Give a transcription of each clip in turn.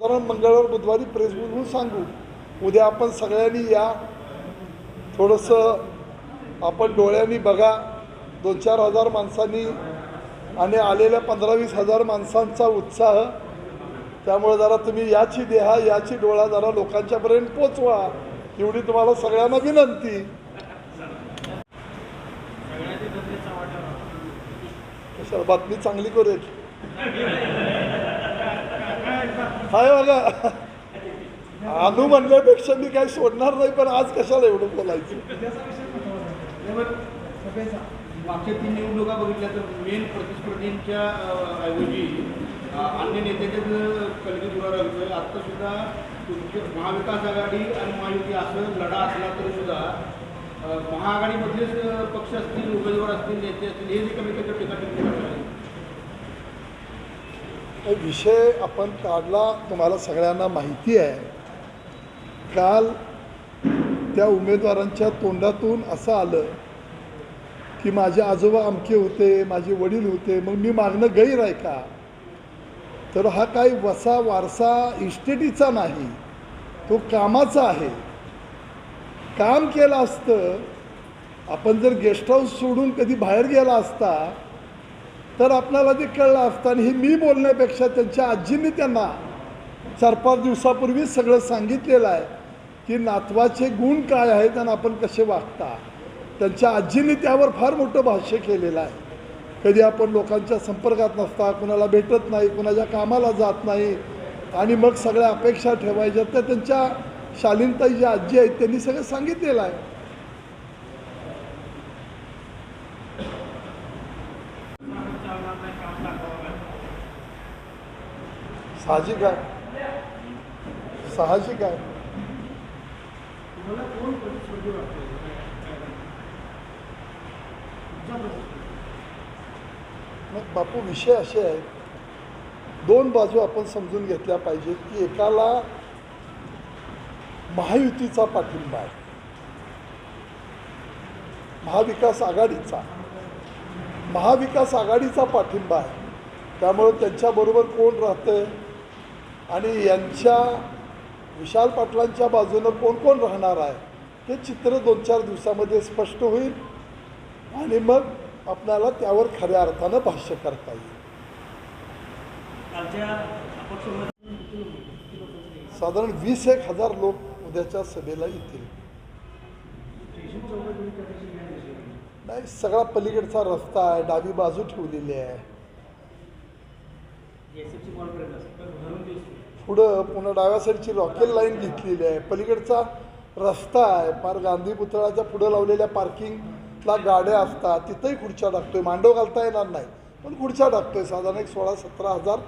कारण मंगळवार बुधवारी प्रेस म्हणून सांगू. उद्या आपण सगळ्यांनी या. थोडंसं आपण डोळ्यांनी बघा. दोन चार हजार माणसांनी आणि आलेल्या पंधरा वीस हजार माणसांचा उत्साह. त्यामुळे जरा तुम्ही याची देहा याची डोळा जरा लोकांच्यापर्यंत पोचवा. एवढी तुम्हाला सगळ्यांना विनंती. बातमी चांगली करूया हाय बघा. आणू म्हणण्यापेक्षा मी काही सोडणार नाही पण आज कशाला एवढं बोलायचं? मागच्या तीन निवडणुका बघितल्या तर मेन प्रतिस्पर्धींच्या ऐवजी अन्य नेत्याच्याच कलगी दुरावा लागतोय आत्ता सुद्धा तुमची महाविकास आघाडी आणि महायुती असं लढा असला तरी सुद्धा महाआघाडीमधलेच पक्ष असतील उमेदवार असतील नेते असतील हे जे कमी कमी टीका विषय आपण काढला तुम्हाला सगळ्यांना माहिती आहे. काल त्या उमेदवारांच्या तोंडातून असं आलं की माझे आजोबा अमके होते माझे वडील होते मग मी मागणं गैर आहे का? तर हा काही वसा वारसा इस्टेटीचा नाही तो कामाचा आहे. काम केलं असतं आपण जर गेस्ट हाऊस सोडून कधी बाहेर गेला असता तर आपणाला ते कळलं असतं आणि हे मी बोलण्यापेक्षा त्यांच्या आजींनी त्यांना चार पाच दिवसापूर्वीच सगळं सांगितलेलं आहे की नातवाचे गुण काय आहेत आणि आपण कसे वागता. त्यांच्या आजींनी त्यावर फार मोठं भाष्य केलेलं आहे. कधी आपण लोकांच्या संपर्कात नसता कुणाला भेटत नाही कुणाच्या कामाला जात नाही आणि मग सगळ्या अपेक्षा ठेवायच्या तर त्यांच्या शालीनताई ज्या आजी आहेत त्यांनी सगळं सांगितलेलं आहे. साहजिक आहे. साहजिक आहे. मग बापू विषय असे आहेत. दोन बाजू आपण समजून घेतल्या पाहिजेत की एकाला महायुतीचा पाठिंबा आहे. महाविकास आघाडीचा. महाविकास आघाडीचा पाठिंबा आहे. त्यामुळं त्यांच्याबरोबर कोण राहतं आणि यांच्या विशाल पाटलांच्या बाजूनं कोण कोण राहणार आहे? हे चित्र दोन चार दिवसामध्ये स्पष्ट होईल आणि मग आपल्याला त्यावर खऱ्या अर्थानं भाष्य करता येईल. साधारण वीस एक हजार लोक उद्याच्या सभेला येतील. नाही सगळा पलीकडचा रस्ता आहे डावी बाजू ठेवलेली आहे. पुढं पुन्हा डाव्या साईडची रॉकेल लाईन घेतलेली आहे. पलीकडचा रस्ता आहे. पार गांधी पुतळ्याच्या पुढं लावलेल्या पार्किंगला गाड्या असतात. तिथंही खुर्च्या टाकतोय. मांडव घालता येणार नाही. पण खुर्च्या टाकतोय. साधारण एक सोळा सतरा हजार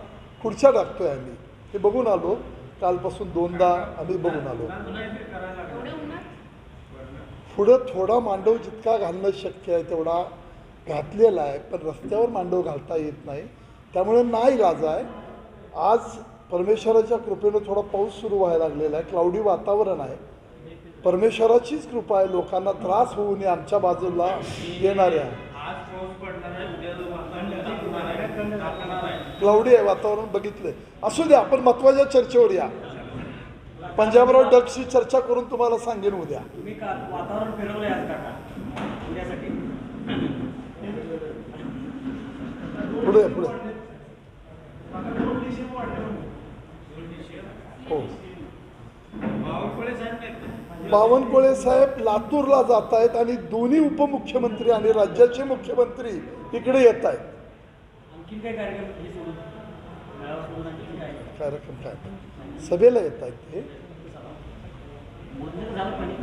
खुर्च्या टाकतोय आम्ही. हे बघून आलो. कालपासून दोनदा आम्ही बघून आलो. पुढं थोडा मांडव जितका घालणं शक्य आहे तेवढा घातलेला आहे. पण रस्त्यावर मांडव घालता येत नाही. त्यामुळे नाही गाज आहे आज परमेश्वराच्या कृपेनं थोडा पाऊस सुरू व्हायला लागलेला आहे. क्लाउडी वातावरण आहे. परमेश्वराचीच कृपा आहे. लोकांना त्रास होऊ नये. आमच्या बाजूला येणाऱ्या. क्लाउडी आहे. वातावरण बघितलंय. असू द्या आपण महत्त्वाच्या चर्चेवर या. पंजाबराव डगशी चर्चा करून तुम्हाला सांगेन उद्या. पुढे पुढे हो बावनकुळे साहेब लातूरला जात आहेत आणि दोन्ही उपमुख्यमंत्री आणि राज्याचे मुख्यमंत्री इकडे येत आहेत. कार्यक्रम हे काय? सभेला येत आहेत ते.